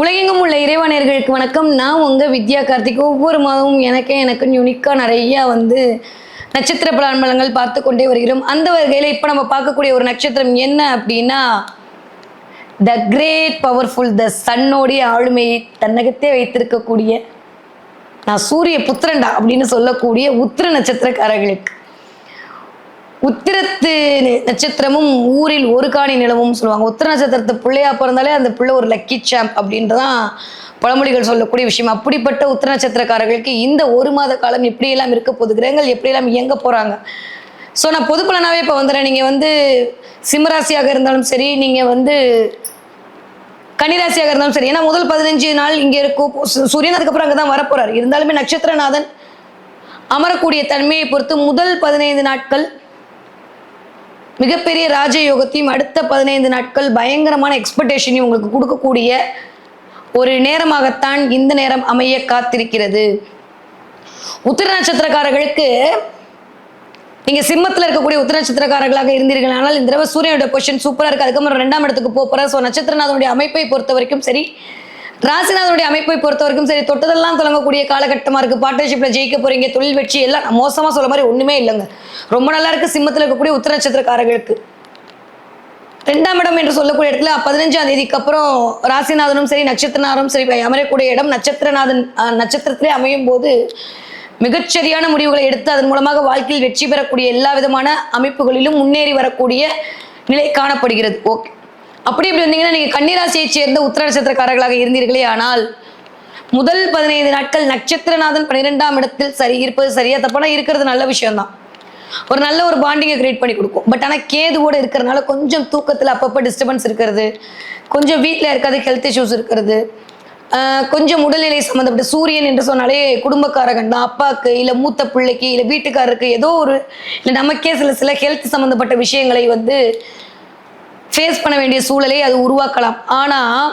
உலகெங்கும் உள்ள இறைவனர்களுக்கு வணக்கம். நான் உங்கள் வித்யா கார்த்திக். ஒவ்வொரு மாதமும் எனக்கே எனக்கு யூனிக்காக நிறையா வந்து நட்சத்திர பலன்கள் பார்த்து கொண்டே வருகிறோம். அந்த வகையில் இப்போ நம்ம பார்க்கக்கூடிய ஒரு நட்சத்திரம் என்ன அப்படின்னா த கிரேட் பவர்ஃபுல் த சன்னோடைய ஆளுமையை தன்னகத்தே வைத்திருக்கக்கூடிய நான் சூரிய புத்திரண்டா அப்படின்னு சொல்லக்கூடிய உத்திர நட்சத்திரக்காரர்களுக்கு. உத்திரத்து நட்சத்திரமும் ஊரில் ஒரு காணி நிலவும் சொல்லுவாங்க. உத்திர நட்சத்திரத்து பிள்ளையா பிறந்தாலே அந்த பிள்ளை ஒரு லக்கி சாம்ப் அப்படின்றதான் பழமொழிகள் சொல்லக்கூடிய விஷயம். அப்படிப்பட்ட உத்திர நட்சத்திரக்காரர்களுக்கு இந்த ஒரு மாத காலம் எப்படியெல்லாம் இருக்க போது கிரகங்கள் எப்படியெல்லாம் இயங்க போகிறாங்க ஸோ நான் பொது இப்போ வந்துடுறேன் நீங்கள் வந்து சிம்மராசியாக இருந்தாலும் சரி நீங்கள் வந்து கன்னிராசியாக இருந்தாலும் சரி ஏன்னா முதல் பதினஞ்சு நாள் இங்கே இருக்கும் சூரியன் அதுக்கப்புறம் அங்கே தான் வரப்போறாரு. இருந்தாலுமே நட்சத்திரநாதன் அமரக்கூடிய தன்மையை பொறுத்து முதல் பதினைந்து நாட்கள் மிகப்பெரிய ராஜயோகத்தையும் அடுத்த பதினைந்து நாட்கள் பயங்கரமான எக்ஸ்பெக்டேஷனையும் உங்களுக்கு கொடுக்கக்கூடிய ஒரு நேரமாகத்தான் இந்த நேரம் அமைய காத்திருக்கிறது. உத்திர நட்சத்திரக்காரர்களுக்கு நீங்க சிம்மத்துல இருக்கக்கூடிய உத்திர நட்சத்திரக்காரர்களாக இருந்தீர்கள். ஆனால் இந்த தடவை சூரியனோட பொசிஷன் சூப்பரா இருக்கு. அதுக்கப்புறம் ரெண்டாம் இடத்துக்கு போக போற. ஸோ நட்சத்திரநாதனுடைய அமைப்பை பொறுத்த வரைக்கும் சரி ராசிநாதனுடைய அமைப்பை பொறுத்த வரைக்கும் சரி தொட்டதெல்லாம் தொடங்கக்கூடிய காலகட்டமா இருக்கு. பார்ட்னர்ஷிப்ல ஜெயிக்க போறீங்க தொழில் வெற்றி எல்லாம் மோசமா சொல்ல மாதிரி ஒண்ணுமே இல்லைங்க. ரொம்ப நல்லா இருக்கு சிம்மத்தில் இருக்கக்கூடிய உத்திர நட்சத்திரக்காரர்களுக்கு ரெண்டாம் இடம் என்று சொல்லக்கூடிய இடத்துல பதினஞ்சாம் தேதிக்கு அப்புறம் ராசிநாதனும் சரி நட்சத்திரநாதனும் சரி அமரக்கூடிய இடம் நட்சத்திரநாதன் நட்சத்திரத்திலே அமையும் போது மிகச்சரியான முடிவுகளை எடுத்து அதன் மூலமாக வாழ்க்கையில் வெற்றி பெறக்கூடிய எல்லா விதமான அமைப்புகளிலும் முன்னேறி வரக்கூடிய நிலை காணப்படுகிறது. ஓகே. அப்படி இப்படி வந்தீங்கன்னா நீங்க கன்னிராசியை சேர்ந்த உத்திர நட்சத்திரக்காரர்களாக இருந்தீர்களே ஆனால் முதல் பதினைந்து நாட்கள் நட்சத்திரநாதன் பன்னிரெண்டாம் இடத்தில் சரி இருப்பது சரியா தப்பானா இருக்கிறது நல்ல விஷயம்தான். ஒரு நல்ல ஒரு பாண்டிங்கை கிரியேட் பண்ணி கொடுக்கும். பட் ஆனால் கேதுவோட இருக்கிறதுனால கொஞ்சம் தூக்கத்தில் அப்பப்போ டிஸ்டர்பன்ஸ் இருக்கிறது. கொஞ்சம் வீட்டில் இருக்காது ஹெல்த் இஷ்யூஸ் இருக்கிறது. கொஞ்சம் உடல்நிலை சம்மந்தப்பட்ட சூரியன் என்று சொன்னாலே குடும்பக்காரகன் தான். அப்பாவுக்கு இல்லை மூத்த பிள்ளைக்கு இல்லை வீட்டுக்காரருக்கு ஏதோ ஒரு இல்லை நமக்கே சில சில ஹெல்த் சம்மந்தப்பட்ட விஷயங்களை வந்து ஃபேஸ் பண்ண வேண்டிய சூழலை அது உருவாக்கலாம். ஆனால்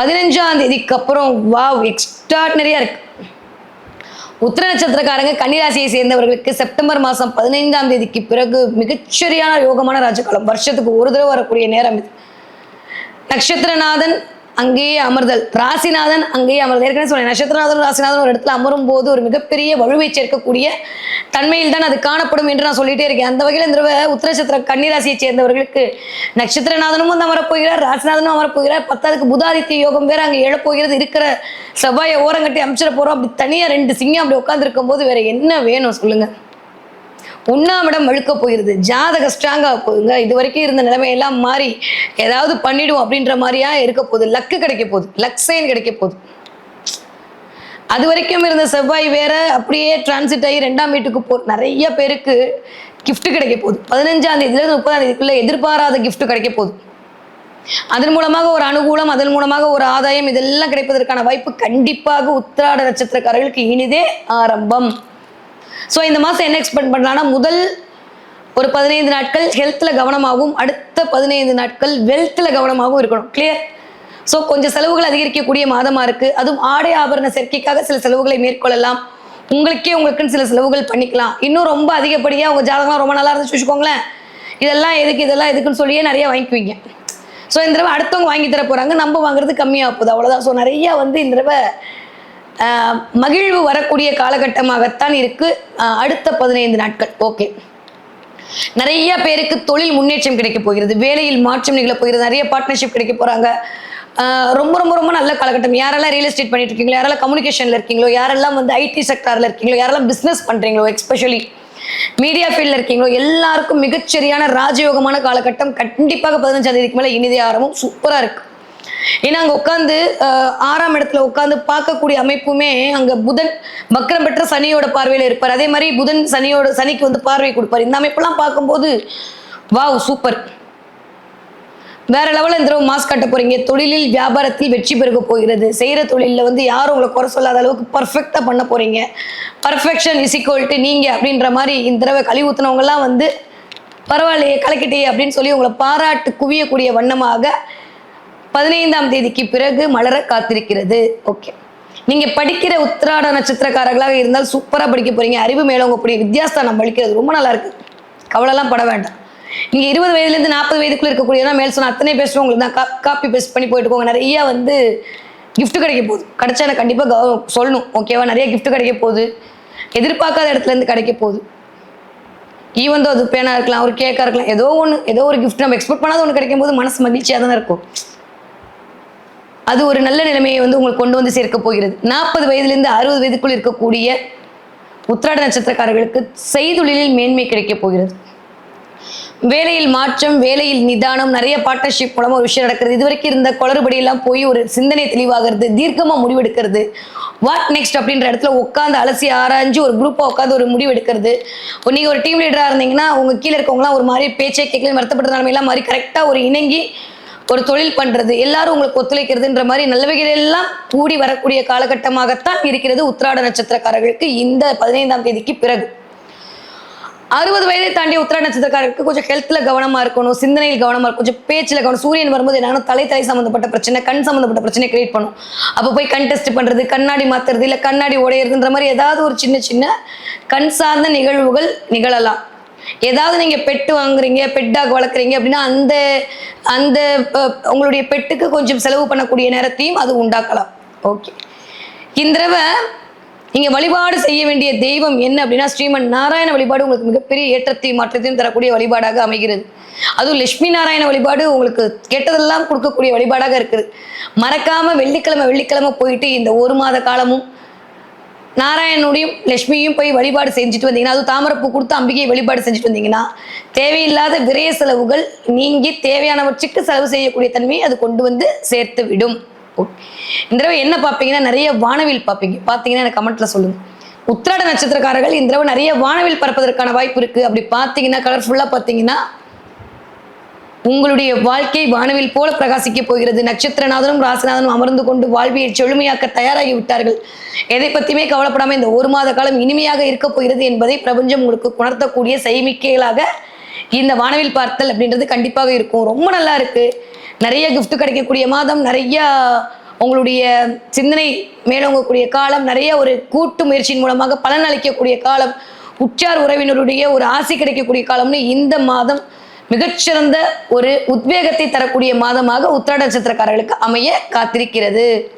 பதினஞ்சாம் தேதிக்கு அப்புறம் வாவ் எக்ஸ்ட்ராடினரியாக இருக்கு. உத்திர நட்சத்திரக்காரங்க கன்னிராசியை சேர்ந்தவர்களுக்கு செப்டம்பர் மாதம் பதினைந்தாம் தேதிக்கு பிறகு மிகச்சரியான யோகமான ராஜகாலம். வருஷத்துக்கு ஒரு தடவை வரக்கூடிய நேரம் இது. நட்சத்திரநாதன் அங்கேயே அமர்தல். ராசிநாதன் அங்கேயே அமர்தல். ஏற்கனவே சொன்னேன் நட்சத்திரநாதன் ராசிநாதன் ஒரு இடத்துல அமரும் போது ஒரு மிகப்பெரிய வலுவை சேர்க்கக்கூடிய தன்மையில் தான் அது காணப்படும் என்று நான் சொல்லிட்டே இருக்கேன். அந்த வகையில் இந்த தடவை கன்னிராசியை சேர்ந்தவர்களுக்கு நட்சத்திரநாதனும் வந்து அமரப்போகிறார் ராசிநாதனும் அமரப்போகிறார். பத்தாவதுக்கு புதாதித்ய யோகம் வேற அங்கே எழப்போகிறது. இருக்கிற செவ்வாயை ஓரங்கட்டி அமைச்சிட போறோம். அப்படி தனியா ரெண்டு சிங்கம் அப்படி உட்காந்துருக்கும் போது வேற என்ன வேணும் சொல்லுங்க. உண்ணாவிடம் வழுக்க போயிருது. ஜாதக ஸ்ட்ராங்காக போகுதுங்க. இது வரைக்கும் இருந்த நிலைமையெல்லாம் மாறி ஏதாவது பண்ணிடுவோம் அப்படின்ற மாதிரியா இருக்க போகுது. லக்கு கிடைக்க போகுது. லக்ஸைன் கிடைக்க போகுது. அது வரைக்கும் இருந்த செவ்வாய் வேற அப்படியே டிரான்சிட் ஆகி ரெண்டாம் வீட்டுக்கு போ நிறைய பேருக்கு கிஃப்ட் கிடைக்க போகுது. பதினஞ்சாம் தேதியிலிருந்து முப்பதாம் தேதிக்குள்ள எதிர்பாராத கிஃப்ட் கிடைக்க போகுது. அதன் மூலமாக ஒரு அனுகூலம் அதன் மூலமாக ஒரு ஆதாயம் இதெல்லாம் கிடைப்பதற்கான வாய்ப்பு கண்டிப்பாக உத்திராட நட்சத்திரக்காரர்களுக்கு இனிதே ஆரம்பம். ஸோ இந்த மாதம் என்ன எக்ஸ்பெக்ட் பண்ணலாம்னா முதல் ஒரு பதினைந்து நாட்கள் ஹெல்த்தில் கவனமாகவும் அடுத்த பதினைந்து நாட்கள் வெல்த்தில் கவனமாகவும் இருக்கணும். கிளியர் ஸோ கொஞ்சம் செலவுகள் அதிகரிக்கக்கூடிய மாதமாக இருக்குது அதுவும் ஆடை ஆபரண சேர்க்கைக்காக சில செலவுகளை மேற்கொள்ளலாம். உங்களுக்கே உங்களுக்குன்னு சில செலவுகள் பண்ணிக்கலாம். இன்னும் ரொம்ப அதிகப்படியாக உங்கள் ஜாதகம் ரொம்ப நல்லா இருந்துச்சு வச்சுக்கோங்களேன். இதெல்லாம் எதுக்கு இதெல்லாம் எதுக்குன்னு சொல்லியே நிறைய வாங்கிக்குவீங்க. ஸோ இந்த தடவை அடுத்தவங்க வாங்கி தர போகிறாங்க நம்ம வாங்குறது கம்மியாக போகுது. அவ்வளோதான் ஸோ நிறைய வந்து இந்த தடவை மகிழ்வு வரக்கூடிய காலகட்டமாகத்தான் இருக்கு. அடுத்த பதினைந்து நாட்கள். ஓகே நிறைய பேருக்கு தொழில் முன்னேற்றம் கிடைக்க போகிறது. வேலையில் மாற்றம் நிகழ போகிறது. நிறைய பார்ட்னர்ஷிப் கிடைக்க போறாங்க. ரொம்ப ரொம்ப ரொம்ப நல்ல காலகட்டம். யாரெல்லாம் ரியல் எஸ்டேட் பண்ணிட்டு இருக்கீங்களோ யாரெல்லாம் கம்யூனிகேஷன்ல இருக்கீங்களோ யாரெல்லாம் வந்து ஐடி செக்டார்ல இருக்கீங்களோ யாரெல்லாம் பிசினஸ் பண்றீங்களோ எஸ்பெஷலி மீடியா ஃபீல்டில் இருக்கீங்களோ எல்லாருக்கும் மிகச்சரியான ராஜயோகமான காலகட்டம். கண்டிப்பாக பதினஞ்சாம் தேதிக்கு மேலே இனிதே ஆரம்பம். சூப்பராக இருக்கு. ஏன்னா அங்கே உட்காந்து ஆறாம் இடத்துல உட்காந்து பார்க்கக்கூடிய அமைப்புமே அங்கே புதன் வக்ரம் பெற்ற சனியோட பார்வையில் இருப்பார். அதே மாதிரி புதன் சனியோட சனிக்கு வந்து பார்வை கொடுப்பார். இந்த அமைப்பெல்லாம் பார்க்கும்போது வாவ் சூப்பர். வேற லெவலில் இந்த தடவை மாஸ்க் கட்ட போறீங்க. தொழிலில் வியாபாரத்தில் வெற்றி பெருக போகிறது. செய்கிற தொழிலில் வந்து யாரும் உங்களை குறை சொல்லாத அளவுக்கு பர்ஃபெக்டாக பண்ண போறீங்க. பர்ஃபெக்ஷன் இஸ் டு நீங்க அப்படின்ற மாதிரி இந்த தடவை கழி ஊத்துனவங்கலாம் வந்து பரவாயில்லையே கலக்கிட்டே அப்படின்னு சொல்லி உங்களை பாராட்டு குவியக்கூடிய வண்ணமாக பதினைந்தாம் தேதிக்கு பிறகு மலர காத்திருக்கிறது. ஓகே நீங்க படிக்கிற உத்திராட நட்சத்திரக்காரர்களாக இருந்தால் சூப்பரா படிக்க போறீங்க. அறிவு மேலவங்க புரிய வித்யாஸ்தானம் படிக்கிறது ரொம்ப நல்லா இருக்கு. கவலைலாம் பட வேண்டாம். நீங்க இருபது வயதுலேருந்து நாற்பது வயதுக்குள்ள இருக்கக்கூடியதான் மேல் சொன்ன அத்தனை பேசுகிறோம் உங்களுக்கு தான் காப்பி பேஸ்ட் பண்ணி போயிட்டு போங்க. நிறைய வந்து கிஃப்ட் கிடைக்க போகுது. கிடைச்சா எனக்கு கண்டிப்பாக சொல்லணும். ஓகேவா நிறைய கிஃப்ட் கிடைக்க போகுது. எதிர்பார்க்காத இடத்துல இருந்து கிடைக்க போகுது. ஈவன் அது பேனா இருக்கலாம் ஒரு கேக்காக இருக்கலாம். ஏதோ ஒன்று ஏதோ ஒரு கிஃப்ட் நம்ம எக்ஸ்பெக்ட் பண்ணாத ஒன்று கிடைக்கும் போது மனசு மகிழ்ச்சியாக தானே இருக்கும். அது ஒரு நல்ல நிலைமையை வந்து உங்களுக்கு கொண்டு வந்து சேர்க்க போகிறது. நாற்பது வயதிலிருந்து அறுபது வயதுக்குள் இருக்கக்கூடிய உத்திராட நட்சத்திரக்காரர்களுக்கு செய்தொழிலில் மேன்மை கிடைக்கப் போகிறது. வேலையில் மாற்றம் வேலையில் நிதானம் நிறைய பார்ட்னர்ஷிப் மூலமாக ஒரு விஷயம் நடக்கிறது. இதுவரைக்கும் இருந்த குளறுபடியெல்லாம் போய் ஒரு சிந்தனை தெளிவாகிறது தீர்க்கமாக முடிவெடுக்கிறது. வாட் நெக்ஸ்ட் அப்படின்ற இடத்துல உட்காந்து அலசி ஆராய்ஞ்சு ஒரு குரூப்பாக உட்காந்து ஒரு முடிவு எடுக்கிறது. ஒரு ஒரு டீம் லீடராக இருந்தீங்கன்னா உங்கள் கீழே இருக்கவங்களாம் ஒரு மாதிரி பேச்சை கேட்கலாம் வருத்தப்படுற நிலைமையெல்லாம் மாதிரி கரெக்டாக ஒரு இணங்கி ஒரு தொழில் பண்றது எல்லாரும் உங்களுக்கு ஒத்துழைக்கிறதுன்ற மாதிரி நல்லவைகள் எல்லாம் கூடி வரக்கூடிய காலகட்டமாகத்தான் இருக்கிறது உத்திராட நட்சத்திரக்காரர்களுக்கு இந்த பதினைந்தாம் தேதிக்கு பிறகு. அறுபது வயதை தாண்டி உத்திராட நட்சத்திரக்காரருக்கு கொஞ்சம் ஹெல்த்ல கவனமா இருக்கணும் சிந்தனையில் கவனமா இருக்கும் கொஞ்சம் பேச்சில் கவனம் சூரியன் வரும்போது என்னன்னா தலை தலை சம்மந்தப்பட்ட பிரச்சனை கண் சம்மந்தப்பட்ட பிரச்சனை கிரியேட் பண்ணும். அப்போ போய் கண் டெஸ்ட் பண்றது கண்ணாடி மாத்துறது இல்லை கண்ணாடி உடையிறதுன்ற மாதிரி ஏதாவது ஒரு சின்ன சின்ன கண் சார்ந்த நிகழ்வுகள் நிகழலாம். ஏதாவது நீங்க பெட்டு வாங்குறீங்க பெட் டாக் வளர்க்குறீங்க அப்படின்னா அந்த அந்த உங்களுடைய பெட்டுக்கு கொஞ்சம் செலவு பண்ணக்கூடிய நேரத்தையும் அது உண்டாக்கலாம். ஓகே இந்த தடவை நீங்க வழிபாடு செய்ய வேண்டிய தெய்வம் என்ன அப்படின்னா ஸ்ரீமன் நாராயண வழிபாடு உங்களுக்கு மிகப்பெரிய ஏற்றத்தையும் மாற்றத்தையும் தரக்கூடிய வழிபாடாக அமைகிறது. அதுவும் லட்சுமி நாராயண வழிபாடு உங்களுக்கு கெட்டதெல்லாம் கொடுக்கக்கூடிய வழிபாடாக இருக்குது. மறக்காம வெள்ளிக்கிழமை வெள்ளிக்கிழமை போயிட்டு இந்த ஒரு மாத காலமும் நாராயணனுடையும் லட்சுமியும் போய் வழிபாடு செஞ்சுட்டு வந்தீங்கன்னா அது தாமரைப்பூ கொடுத்து அம்பிகையை வழிபாடு செஞ்சுட்டு வந்தீங்கன்னா தேவையில்லாத விரய செலவுகள் நீங்கி தேவையானவற்றுக்கு செலவு செய்யக்கூடிய தன்மையை அது கொண்டு வந்து சேர்த்து விடும். இந்த தடவை என்ன பார்ப்பீங்கன்னா நிறைய வானவில் பார்ப்பீங்க. பார்த்தீங்கன்னா எனக்கு கமெண்ட்ல சொல்லுங்க. உத்திராட நட்சத்திரக்காரர்கள் இந்த தடவை நிறைய வானவில் பறப்பதற்கான வாய்ப்பு இருக்கு. அப்படி பார்த்தீங்கன்னா கலர்ஃபுல்லாக பார்த்தீங்கன்னா உங்களுடைய வாழ்க்கை வானவில் போல பிரகாசிக்க போகிறது. நட்சத்திரநாதனும் ராசிநாதனும் அமர்ந்து கொண்டு வாழ்வியை செழுமையாக்க தயாராகி விட்டார்கள். எதை பத்தியுமே கவலைப்படாமல் இந்த ஒரு மாத காலம் இனிமையாக இருக்க போகிறது என்பதை பிரபஞ்சம் உங்களுக்கு உணர்த்தக்கூடிய செய்மிக்கைகளாக இந்த வானவில் பார்த்தல் அப்படின்றது கண்டிப்பாக இருக்கும். ரொம்ப நல்லா இருக்கு. நிறைய கிஃப்ட் கிடைக்கக்கூடிய மாதம் நிறைய உங்களுடைய சிந்தனை மேலோங்கக்கூடிய காலம் நிறைய ஒரு கூட்டு முயற்சியின் மூலமாக பலன் அளிக்கக்கூடிய காலம் உற்றார் உறவினருடைய ஒரு ஆசை கிடைக்கக்கூடிய காலம்னு இந்த மாதம் மிகச்சிறந்த ஒரு உத்வேகத்தை தரக்கூடிய மாதமாக உத்திராட நட்சத்திரக்காரர்களுக்கு அமைய காத்திருக்கிறது.